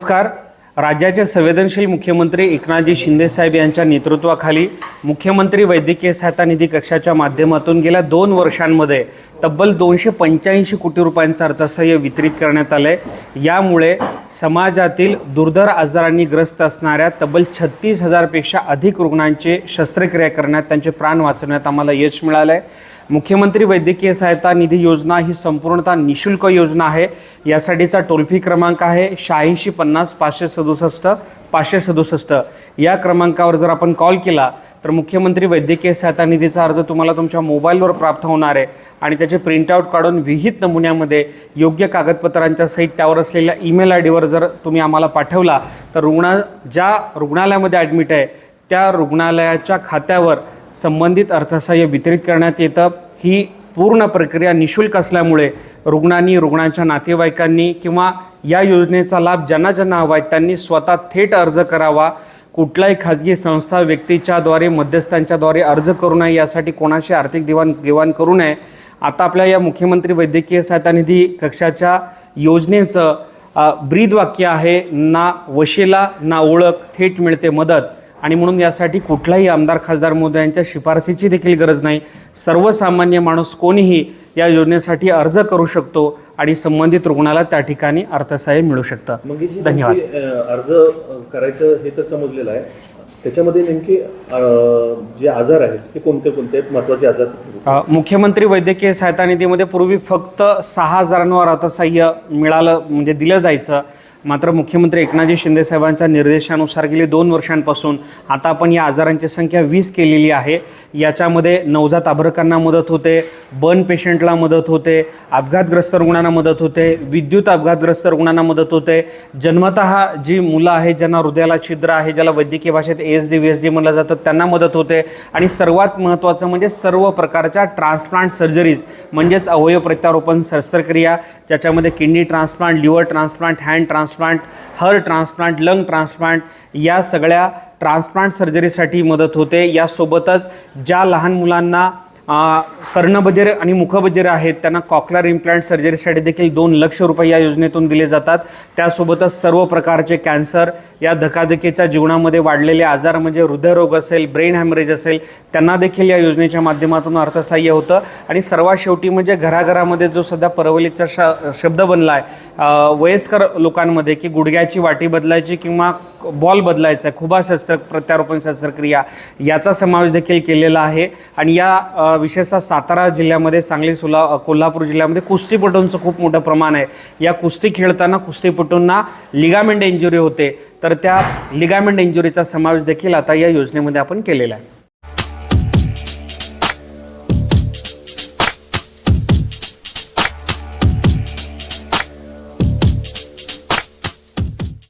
नमस्कार. राज्याचे संवेदनशील मुख्यमंत्री एकनाथजी शिंदेसाहेब यांच्या नेतृत्वाखाली मुख्यमंत्री वैद्यकीय सहायता निधी कक्षाच्या माध्यमातून गेल्या दोन वर्षांमध्ये तब्बल दोनशे पंच्याऐंशी कोटी रुपयांचं अर्थसहाय्य वितरित करण्यात आलं आहे यामुळे समाजातील दुर्धर आजारांनी ग्रस्त असणाऱ्या तब्बल छत्तीस हजारपेक्षा अधिक रुग्णांचे शस्त्रक्रिया करण्यात त्यांचे प्राण वाचवण्यात आम्हाला यश मिळालं आहे मुख्यमंत्री वैद्यकीय सहायता निधी योजना ही संपूर्णतः निशुल्क योजना आहे. यासाठीचा टोल फ्री क्रमांक आहे शहाऐंशी पन्नास पाचशे सदुसष्ट पाचशे सदुसष्ट. या क्रमांकावर जर आपण कॉल केला तर मुख्यमंत्री वैद्यकीय सहायता निधीचा अर्ज तुम्हाला तुमच्या मोबाईलवर प्राप्त होणार आहे आणि त्याचे प्रिंटआउट काढून विहित नमुन्यामध्ये योग्य कागदपत्रांच्या सहित त्यावर असलेल्या ईमेल आय डीवर जर तुम्ही आम्हाला पाठवला तर रुग्णा ज्या रुग्णालयामध्ये ॲडमिट आहे त्या रुग्णालयाच्या खात्यावर संबंधित अर्थसहाय्य वितरित करण्यात येतं. ही पूर्ण प्रक्रिया निशुल्क असल्यामुळे रुग्णांनी रुग्णांच्या नातेवाईकांनी किंवा या योजनेचा लाभ ज्यांना ज्यांना हवा आहे त्यांनी स्वतः थेट अर्ज करावा. कुठलाही खाजगी संस्था व्यक्तीच्याद्वारे मध्यस्थांच्याद्वारे अर्ज करू नये यासाठी कोणाशी आर्थिक देवाण घेवाण करू नये. आता आपल्या या मुख्यमंत्री वैद्यकीय सहायता निधी कक्षाच्या योजनेचं ब्रीद वाक्य आहे ना वशेला ना ओळख थेट मिळते मदत. आणि म्हणून यासाठी कुठलाही आमदार खासदार मोदयांच्या शिफारसीची देखील गरज नाही. सर्वसामान्य माणूस कोणीही या योजनेसाठी अर्ज करू शकतो आणि संबंधित रुग्णाला त्या ठिकाणी अर्थसहाय्य मिळू शकतं. धन्यवाद. अर्ज करायचं हे तर समजलेलं आहे. त्याच्यामध्ये नेमके जे आजार आहेत ते कोणते कोणते आहेत? महत्त्वाचे आजार मुख्यमंत्री वैद्यकीय सहायता निधीमध्ये पूर्वी फक्त सहा हजारांवर अर्थसहाय्य मिळालं म्हणजे दिलं जायचं. मात्र मुख्यमंत्री एकनाथजी शिंदेसाहेबांच्या निर्देशानुसार गेली दोन वर्षांपासून आता आपण या आजारांची संख्या वीस केलेली आहे. याच्यामध्ये नवजात अभ्रकांना मदत होते बर्न पेशंटला मदत होते अपघातग्रस्त रुग्णांना मदत होते विद्युत अपघातग्रस्त रुग्णांना मदत होते. जन्मतः जी मुलं आहेत ज्यांना हृदयाला छिद्र आहे ज्याला वैद्यकीय भाषेत S D V S D म्हणलं जातं त्यांना मदत होते. आणि सर्वात महत्त्वाचं म्हणजे सर्व प्रकारच्या ट्रान्सप्लांट सर्जरीज म्हणजेच अवयव प्रत्यारोपण शस्त्रक्रिया ज्याच्यामध्ये kidney transplant liver transplant hand transplant heart transplant lung transplant या सगळ्या ट्रान्सप्लांट सर्जरीसाठी मदत होते. यासोबतच ज्या लहान मुलांना कर्णबधिर आणि मुखबधिर आहेत. त्यांना कॉकलर इम्प्लांट सर्जरीसाठी देखील दोन लक्ष रुपये या योजनेतून दिले जातात. त्यासोबतच सर्व प्रकारचे कॅन्सर या धकाधकीच्या जीवनामध्ये वाढलेले आजार म्हणजे हृदयरोग असेल ब्रेन हॅमरेज असेल त्यांना देखील या योजनेच्या माध्यमातून अर्थसहाय्य होतं. आणि सर्वात शेवटी म्हणजे घराघरामध्ये जो सध्या परवलीचा श शब्द बनला आहे वयस्कर लोकांमध्ये की गुडघ्याची वाटी बदलायची किंवा बॉल बदलायचा आहे खुबा शस्त्र प्रत्यारोपण शस्त्रक्रिया याचा समावेश देखील केलेला आहे. आणि या विशेषतः सातारा जिल्ह्यामध्ये सांगली सोला कोल्हापूर जिल्ह्यामध्ये कुस्तीपटूंचं खूप मोठं प्रमाण आहे. या कुस्ती खेळताना कुस्तीपटूंना लिगामेंट इंजुरी होते. तर त्या लिगामेंट इंजुरीचा समावेश देखील आता या योजनेमध्ये आपण केलेला आहे.